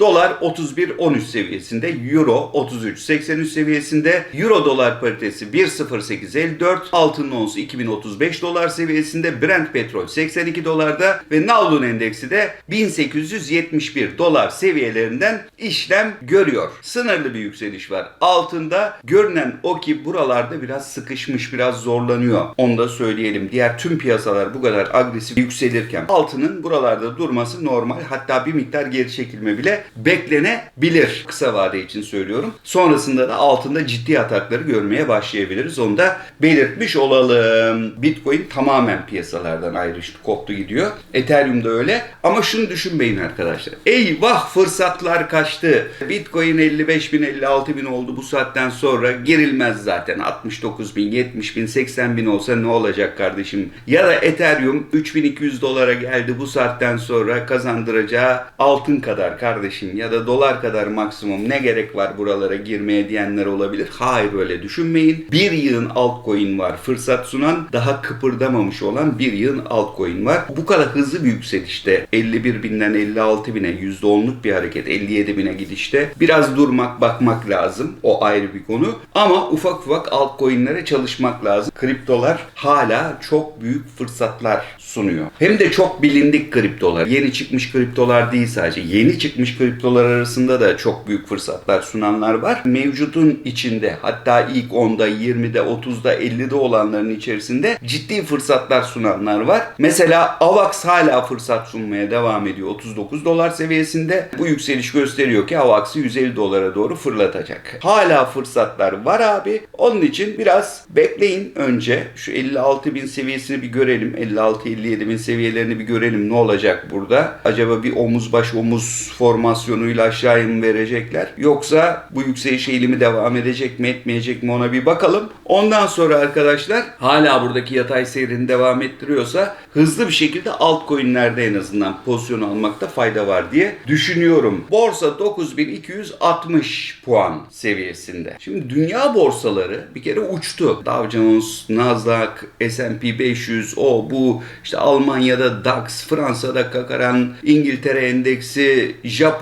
Dolar 31.13 seviyesinde, Euro 33.83 seviyesinde, Euro dolar paritesi 1.0854, altın onsu 2035 dolar seviyesinde, Brent petrol 82 dolarda ve Navlun endeksi de 1871 dolar seviyelerinden işlem görüyor. Sınırlı bir yükseliş var. Altında görünen o ki buralarda biraz sıkışmış, biraz zorlanıyor. Onu da söyleyelim. Diğer tüm piyasalar bu kadar agresif yükselirken altının buralarda durması normal. Hatta bir miktar geri çekilme bile beklenebilir. Kısa vade için söylüyorum. Sonrasında da altında ciddi atakları görmeye başlayabiliriz. Onu da belirtmiş olalım. Bitcoin tamamen piyasalardan ayrıştı, koptu gidiyor. Ethereum da öyle. Ama şunu düşünmeyin arkadaşlar. Eyvah fırsatlar kaçtı. Bitcoin 55 bin 56 bin oldu bu saatten sonra gerilmez zaten. 69 bin 70 bin 80 bin olsa ne olacak kardeşim? Ya da Ethereum 3200 dolara geldi bu saatten sonra kazandıracağı altın kadar kardeşim ya da dolar kadar maksimum ne gerek var buralara girmeye diyenler olabilir. Hayır öyle düşünmeyin. Bir yığın altcoin var fırsat sunan daha kıpırdamamış olan bir yığın altcoin var. Bu kadar hızlı bir yükselişte 51 binden 56 bine %10'luk bir hareket 57 bine gidişte biraz durmak bakmak lazım. O ayrı bir konu. Ama ufak ufak altcoin'lere çalışmak lazım. Kriptolar hala çok büyük fırsatlar sunuyor. Hem de çok bilindik kriptolar. Yeni çıkmış kriptolar değil sadece. Yeni çıkmış kriptolar arasında da çok büyük fırsatlar sunanlar var. Mevcutun içinde hatta ilk 10'da, 20'de, 30'da, 50'de olanların içerisinde ciddi fırsatlar sunanlar var. Mesela AVAX hala fırsat sunmaya devam ediyor. 39 dolar seviyesinde. Bu yükseliş gösteriyor ki AVAX'ı 150 dolara doğru fırlatacak. Hala fırsatlar var abi. Onun için biraz bekleyin önce. Şu 56 bin seviyesini bir görelim. 56-57 bin seviyelerini bir görelim. Ne olacak burada? Acaba bir omuz baş omuz formasyonuyla aşağıya mı verecekler? Yoksa bu yükseliş eğilimi devam edecek mi etmeyecek mi ona bir bakalım. Ondan sonra arkadaşlar hala buradaki yatay seyrini devam ettiriyorsa hızlı bir şekilde altcoin'lerde en azından pozisyon almakta fayda var diye düşünüyorum. Borsa 9260 puan seviyesinde. Şimdi dünya borsaları bir kere uçtu. Dow Jones, Nasdaq, S&P 500, o bu işte Almanya'da DAX, Fransa'da Kakaran, İngiltere endeksi,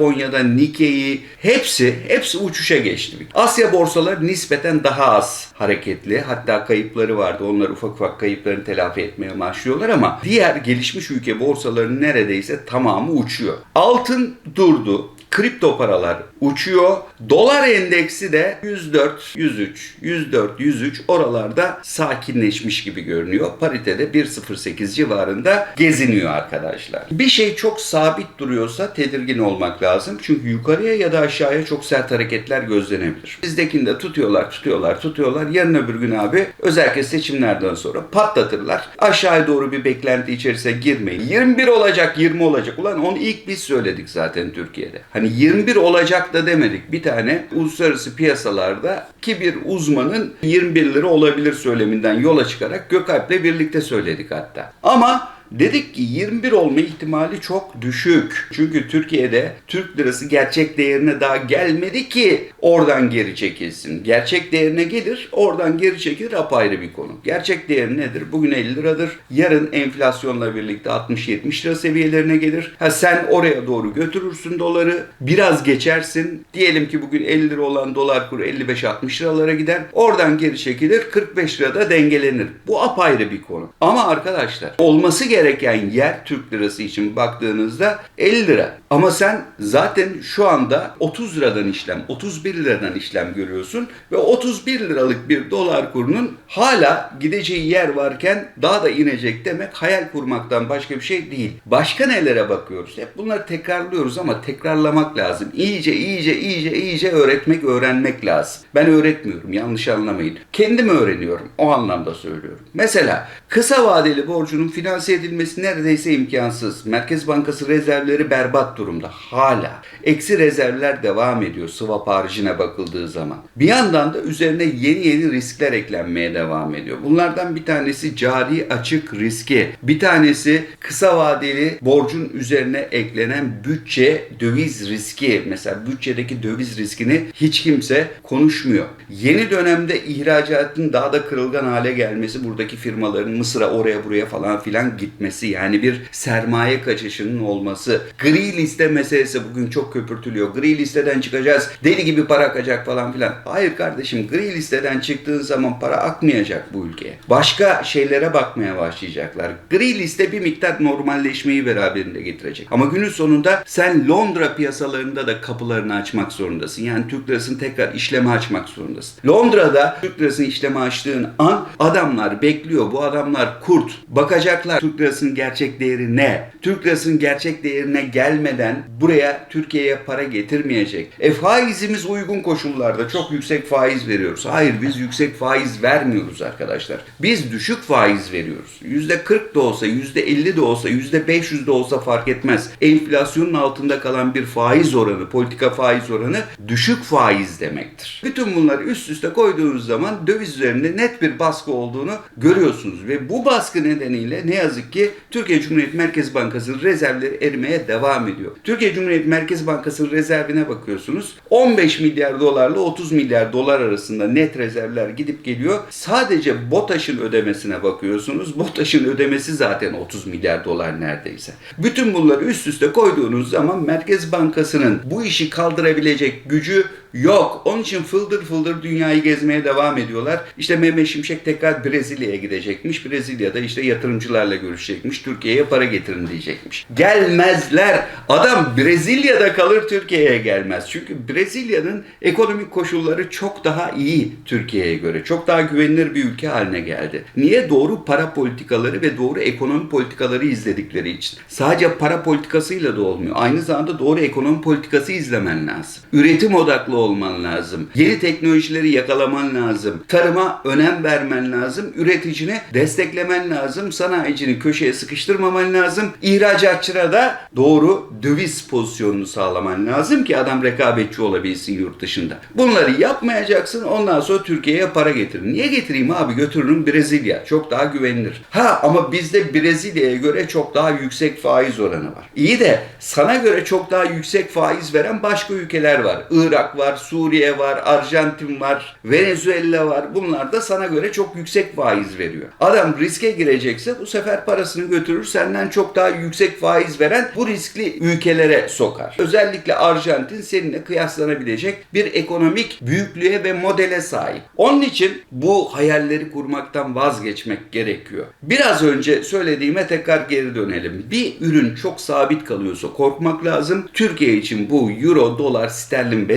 Japonya'da Nikkei hepsi hepsi uçuşa geçti. Asya borsaları nispeten daha az hareketli. Hatta kayıpları vardı. Onlar ufak ufak kayıplarını telafi etmeye başlıyorlar ama diğer gelişmiş ülke borsalarının neredeyse tamamı uçuyor. Altın durdu. Kripto paralar uçuyor. Dolar endeksi de 104, 103, 104, 103 oralarda sakinleşmiş gibi görünüyor. Paritede 1.08 civarında geziniyor arkadaşlar. Bir şey çok sabit duruyorsa tedirgin olmak lazım. Çünkü yukarıya ya da aşağıya çok sert hareketler gözlenebilir. Bizdekini de tutuyorlar, tutuyorlar, tutuyorlar. Yarın öbür gün abi özellikle seçimlerden sonra patlatırlar. Aşağıya doğru bir beklenti içerisine girmeyin. 21 olacak, 20 olacak. Ulan onu ilk biz söyledik zaten Türkiye'de. Hani 21 olacak da demedik. Bir tane uluslararası piyasalarda ki bir uzmanın 21 lira olabilir söyleminden yola çıkarak Gökalp'le birlikte söyledik hatta. Ama Dedik ki 21 olma ihtimali çok düşük. Çünkü Türkiye'de Türk lirası gerçek değerine daha gelmedi ki oradan geri çekilsin. Gerçek değerine gelir, oradan geri çekilir apayrı bir konu. Gerçek değeri nedir? Bugün 50 liradır. Yarın enflasyonla birlikte 60-70 lira seviyelerine gelir. Ha sen oraya doğru götürürsün doları. Biraz geçersin. Diyelim ki bugün 50 lira olan dolar kuru 55-60 liralara gider. Oradan geri çekilir. 45 lirada dengelenir. Bu apayrı bir konu. Ama arkadaşlar olması gereken yer Türk lirası için baktığınızda 50 lira. Ama sen zaten şu anda 30 liradan işlem, 31 liradan işlem görüyorsun ve 31 liralık bir dolar kurunun hala gideceği yer varken daha da inecek demek hayal kurmaktan başka bir şey değil. Başka nelere bakıyoruz? Hep bunları tekrarlıyoruz ama tekrarlamak lazım. İyice iyice iyice iyice öğretmek, öğrenmek lazım. Ben öğretmiyorum, yanlış anlamayın. Kendim öğreniyorum. O anlamda söylüyorum. Mesela kısa vadeli borcunun finanse edilmesi neredeyse imkansız. Merkez Bankası rezervleri berbat durumda. Hala. Eksi rezervler devam ediyor swap haricine bakıldığı zaman. Bir yandan da üzerine yeni yeni riskler eklenmeye devam ediyor. Bunlardan bir tanesi cari açık riski. Bir tanesi kısa vadeli borcun üzerine eklenen bütçe döviz riski. Mesela bütçedeki döviz riskini hiç kimse konuşmuyor. Yeni dönemde ihracatın daha da kırılgan hale gelmesi buradaki firmaların Mısır'a oraya buraya falan filan gitmesi gitmesi yani bir sermaye kaçışının olması. Gri liste meselesi bugün çok köpürtülüyor. Gri listeden çıkacağız. Deli gibi para akacak falan filan. Hayır kardeşim gri listeden çıktığın zaman para akmayacak bu ülkeye. Başka şeylere bakmaya başlayacaklar. Gri liste bir miktar normalleşmeyi beraberinde getirecek. Ama günün sonunda sen Londra piyasalarında da kapılarını açmak zorundasın. Yani Türk lirasını tekrar işleme açmak zorundasın. Londra'da Türk lirasını işleme açtığın an adamlar bekliyor. Bu adamlar kurt. Bakacaklar Türk lirasının gerçek değeri ne? Türk lirasının gerçek değerine gelmeden buraya Türkiye'ye para getirmeyecek. E faizimiz uygun koşullarda çok yüksek faiz veriyoruz. Hayır biz yüksek faiz vermiyoruz arkadaşlar. Biz düşük faiz veriyoruz. %40 da olsa, %50 de olsa, %500 de olsa fark etmez. Enflasyonun altında kalan bir faiz oranı, politika faiz oranı düşük faiz demektir. Bütün bunları üst üste koyduğunuz zaman döviz üzerinde net bir baskı olduğunu görüyorsunuz ve bu baskı nedeniyle ne yazık ki Türkiye Cumhuriyet Merkez Bankası'nın rezervleri erimeye devam ediyor. Türkiye Cumhuriyet Merkez Bankası'nın rezervine bakıyorsunuz. 15 milyar dolarla 30 milyar dolar arasında net rezervler gidip geliyor. Sadece BOTAŞ'ın ödemesine bakıyorsunuz. BOTAŞ'ın ödemesi zaten 30 milyar dolar neredeyse. Bütün bunları üst üste koyduğunuz zaman Merkez Bankası'nın bu işi kaldırabilecek gücü yok. Onun için fıldır fıldır dünyayı gezmeye devam ediyorlar. İşte Mehmet Şimşek tekrar Brezilya'ya gidecekmiş. Brezilya'da işte yatırımcılarla görüşecekmiş. Türkiye'ye para getirin diyecekmiş. Gelmezler. Adam Brezilya'da kalır Türkiye'ye gelmez. Çünkü Brezilya'nın ekonomik koşulları çok daha iyi Türkiye'ye göre. Çok daha güvenilir bir ülke haline geldi. Niye? Doğru para politikaları ve doğru ekonomi politikaları izledikleri için. Sadece para politikasıyla da olmuyor. Aynı zamanda doğru ekonomi politikası izlemen lazım. Üretim odaklı olman lazım. Yeni teknolojileri yakalaman lazım. Tarıma önem vermen lazım. Üreticini desteklemen lazım. Sanayicini köşeye sıkıştırmaman lazım. İhracatçılara da doğru döviz pozisyonunu sağlaman lazım ki adam rekabetçi olabilsin yurt dışında. Bunları yapmayacaksın. Ondan sonra Türkiye'ye para getirin. Niye getireyim abi? Götürürüm Brezilya. Çok daha güvenilir. Ha ama bizde Brezilya'ya göre çok daha yüksek faiz oranı var. İyi de sana göre çok daha yüksek faiz veren başka ülkeler var. Irak var, Suriye var, Arjantin var, Venezuela var. Bunlar da sana göre çok yüksek faiz veriyor. Adam riske girecekse bu sefer parasını götürür senden çok daha yüksek faiz veren bu riskli ülkelere sokar. Özellikle Arjantin seninle kıyaslanabilecek bir ekonomik büyüklüğe ve modele sahip. Onun için bu hayalleri kurmaktan vazgeçmek gerekiyor. Biraz önce söylediğime tekrar geri dönelim. Bir ürün çok sabit kalıyorsa korkmak lazım. Türkiye için bu euro, dolar, sterlin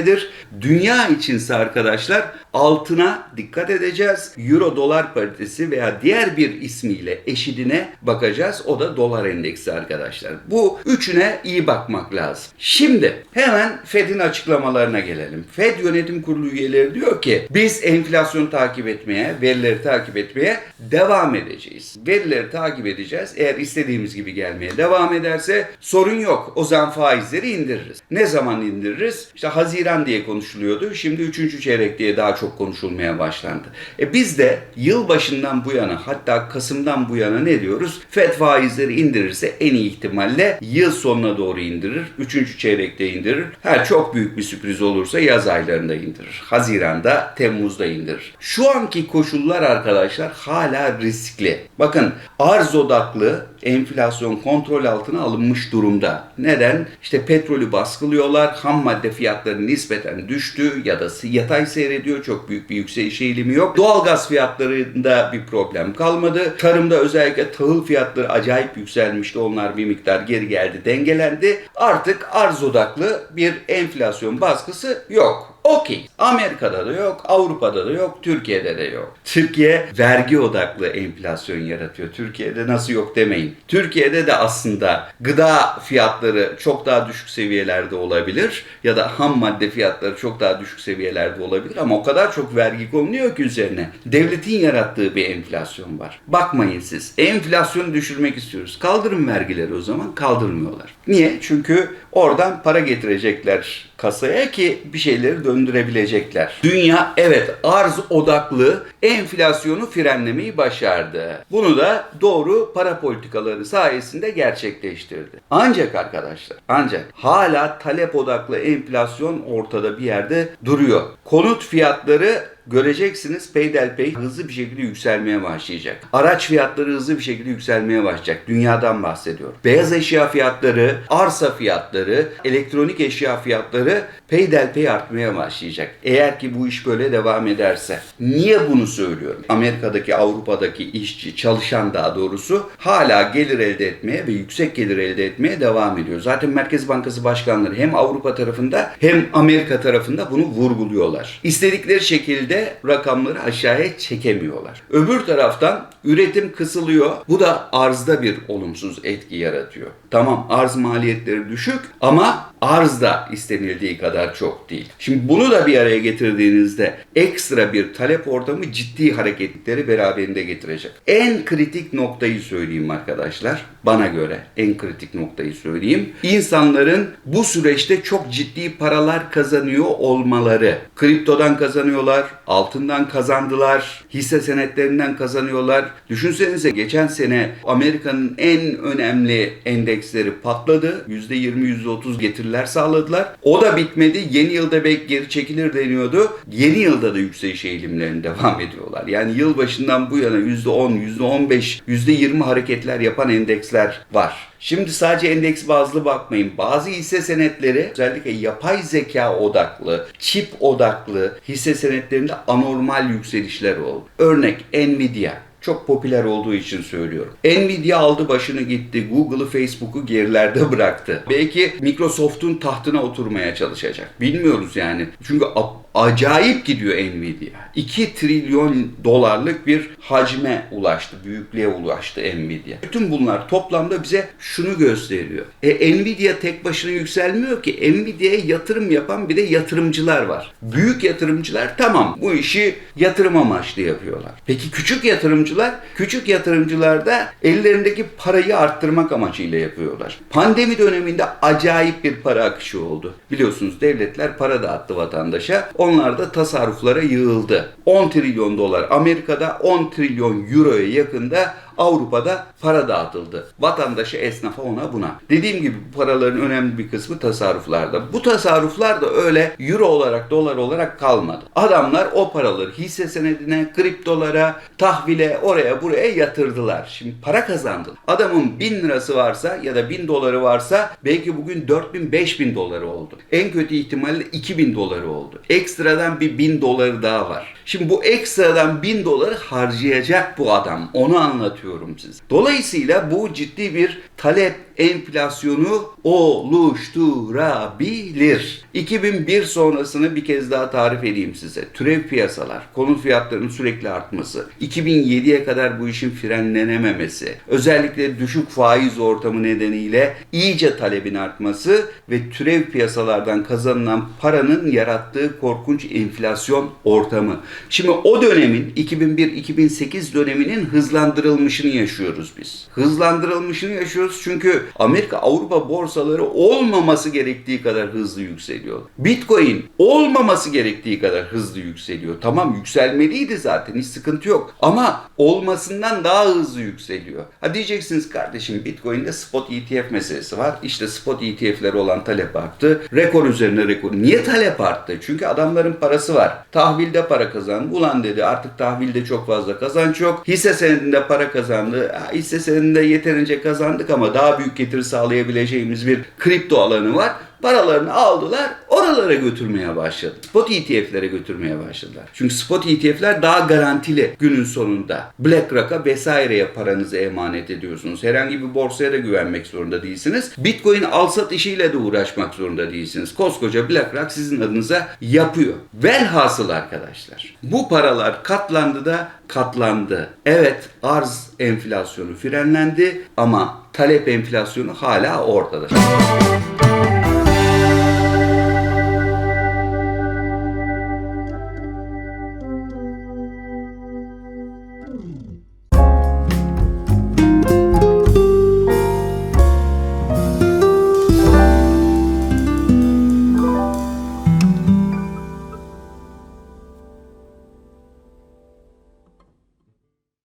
vesairedir. Dünya içinse arkadaşlar altına dikkat edeceğiz. Euro dolar paritesi veya diğer bir ismiyle eşidine bakacağız. O da dolar endeksi arkadaşlar. Bu üçüne iyi bakmak lazım. Şimdi hemen Fed'in açıklamalarına gelelim. Fed yönetim kurulu üyeleri diyor ki biz enflasyonu takip etmeye, verileri takip etmeye devam edeceğiz. Verileri takip edeceğiz. Eğer istediğimiz gibi gelmeye devam ederse sorun yok. O zaman faizleri indiririz. Ne zaman indiririz? İşte Haziran diye konuşuluyordu. Şimdi 3. çeyrek diye daha çok konuşulmaya başlandı. E biz de yıl başından bu yana hatta Kasım'dan bu yana ne diyoruz? Fed faizleri indirirse en iyi ihtimalle yıl sonuna doğru indirir. 3. çeyrekte indirir. Ha çok büyük bir sürpriz olursa yaz aylarında indirir. Haziran'da, Temmuz'da indirir. Şu anki koşullar arkadaşlar hala riskli. Bakın arz odaklı enflasyon kontrol altına alınmış durumda. Neden? İşte petrolü baskılıyorlar. Ham madde fiyatları nispeten düştü ya da yatay seyrediyor. Çok büyük bir yükseliş eğilimi yok. Doğalgaz fiyatlarında bir problem kalmadı. Tarımda özellikle tahıl fiyatları acayip yükselmişti. Onlar bir miktar geri geldi, dengelendi. Artık arz odaklı bir enflasyon baskısı yok. Okey. Amerika'da da yok, Avrupa'da da yok, Türkiye'de de yok. Türkiye vergi odaklı enflasyon yaratıyor. Türkiye'de nasıl yok demeyin. Türkiye'de de aslında gıda fiyatları çok daha düşük seviyelerde olabilir ya da ham madde fiyatları çok daha düşük seviyelerde olabilir ama o kadar çok vergi konuluyor ki üzerine. Devletin yarattığı bir enflasyon var. Bakmayın siz. Enflasyonu düşürmek istiyoruz. Kaldırın vergileri o zaman. Kaldırmıyorlar. Niye? Çünkü oradan para getirecekler kasaya ki bir şeyleri döndürebilecekler. Dünya evet arz odaklı enflasyonu frenlemeyi başardı. Bunu da doğru para politikaları sayesinde gerçekleştirdi. Ancak arkadaşlar ancak hala talep odaklı enflasyon ortada bir yerde duruyor. Konut fiyatları göreceksiniz peyderpey hızlı bir şekilde yükselmeye başlayacak. Araç fiyatları hızlı bir şekilde yükselmeye başlayacak. Dünyadan bahsediyorum. Beyaz eşya fiyatları, arsa fiyatları, elektronik eşya fiyatları peyderpey artmaya başlayacak. Eğer ki bu iş böyle devam ederse. Niye bunu söylüyorum? Amerika'daki, Avrupa'daki işçi, çalışan daha doğrusu hala gelir elde etmeye ve yüksek gelir elde etmeye devam ediyor. Zaten Merkez Bankası başkanları hem Avrupa tarafında hem Amerika tarafında bunu vurguluyorlar. İstedikleri şekilde rakamları aşağıya çekemiyorlar. Öbür taraftan üretim kısılıyor. Bu da arzda bir olumsuz etki yaratıyor. Tamam arz maliyetleri düşük ama arz da istenildiği kadar çok değil. Şimdi bunu da bir araya getirdiğinizde ekstra bir talep ortamı ciddi hareketlikleri beraberinde getirecek. En kritik noktayı söyleyeyim arkadaşlar. Bana göre en kritik noktayı söyleyeyim. İnsanların bu süreçte çok ciddi paralar kazanıyor olmaları. Kriptodan kazanıyorlar, altından kazandılar, hisse senetlerinden kazanıyorlar. Düşünsenize geçen sene Amerika'nın en önemli endeksleri patladı. %20, %30 getiriler sağladılar. O da bitmedi. Yeni yılda belki geri çekilir deniyordu. Yeni yılda da yükseliş eğilimlerine devam ediyorlar. Yani yılbaşından bu yana %10, %15, %20 hareketler yapan endeksler var. Şimdi sadece endeks bazlı bakmayın. Bazı hisse senetleri özellikle yapay zeka odaklı, çip odaklı hisse senetlerinde anormal yükselişler oldu. Örnek Nvidia çok popüler olduğu için söylüyorum. Nvidia aldı başını gitti. Google'ı, Facebook'u gerilerde bıraktı. Belki Microsoft'un tahtına oturmaya çalışacak. Bilmiyoruz yani. Çünkü acayip gidiyor Nvidia. 2 trilyon dolarlık bir hacme ulaştı, büyüklüğe ulaştı Nvidia. Bütün bunlar toplamda bize şunu gösteriyor. E, Nvidia tek başına yükselmiyor ki. Nvidia'ya yatırım yapan bir de yatırımcılar var. Büyük yatırımcılar tamam bu işi yatırım amaçlı yapıyorlar. Peki küçük yatırımcılar? Küçük yatırımcılar da ellerindeki parayı arttırmak amacıyla yapıyorlar. Pandemi döneminde acayip bir para akışı oldu. Biliyorsunuz devletler para dağıttı vatandaşa. Onlar da tasarruflara yığıldı. 10 trilyon dolar Amerika'da 10 trilyon euroya yakında Avrupa'da para dağıtıldı. Vatandaşa, esnafa, ona buna. Dediğim gibi bu paraların önemli bir kısmı tasarruflarda. Bu tasarruflar da öyle euro olarak, dolar olarak kalmadı. Adamlar o paraları hisse senedine, kriptolara, tahvile, oraya buraya yatırdılar. Şimdi para kazandı. Adamın 1000 lirası varsa ya da 1000 doları varsa belki bugün 4000, 5000 doları oldu. En kötü ihtimalle 2000 doları oldu. Ekstradan bir 1000 doları daha var. Şimdi bu ekstradan 1000 doları harcayacak bu adam. Onu anlatıyorum size. Dolayısıyla bu ciddi bir talep enflasyonu oluşturabilir. 2001 sonrasını bir kez daha tarif edeyim size. Türev piyasalar, konut fiyatlarının sürekli artması, 2007'ye kadar bu işin frenlenememesi, özellikle düşük faiz ortamı nedeniyle iyice talebin artması ve türev piyasalardan kazanılan paranın yarattığı korkunç enflasyon ortamı. Şimdi o dönemin 2001-2008 döneminin hızlandırılmışını yaşıyoruz biz. Hızlandırılmışını yaşıyoruz çünkü Amerika Avrupa borsaları olmaması gerektiği kadar hızlı yükseliyor. Bitcoin olmaması gerektiği kadar hızlı yükseliyor. Tamam yükselmeliydi zaten hiç sıkıntı yok. Ama olmasından daha hızlı yükseliyor. Ha diyeceksiniz kardeşim Bitcoin'de spot ETF meselesi var. İşte spot ETF'leri olan talep arttı. Rekor üzerine rekor. Niye talep arttı? Çünkü adamların parası var. Tahvilde para kazandı. Ulan dedi artık tahvilde çok fazla kazanç yok. Hisse senedinde para kazandı. Hisse senedinde yeterince kazandık ama daha büyük getiri sağlayabileceğimiz bir kripto alanı var. Paralarını aldılar, oralara götürmeye başladı. Spot ETF'lere götürmeye başladılar. Çünkü spot ETF'ler daha garantili günün sonunda. BlackRock'a vesaireye paranızı emanet ediyorsunuz. Herhangi bir borsaya da güvenmek zorunda değilsiniz. Bitcoin al-sat işiyle de uğraşmak zorunda değilsiniz. Koskoca BlackRock sizin adınıza yapıyor. Velhasıl arkadaşlar. Bu paralar katlandı da katlandı. Evet arz enflasyonu frenlendi ama talep enflasyonu hala ortada.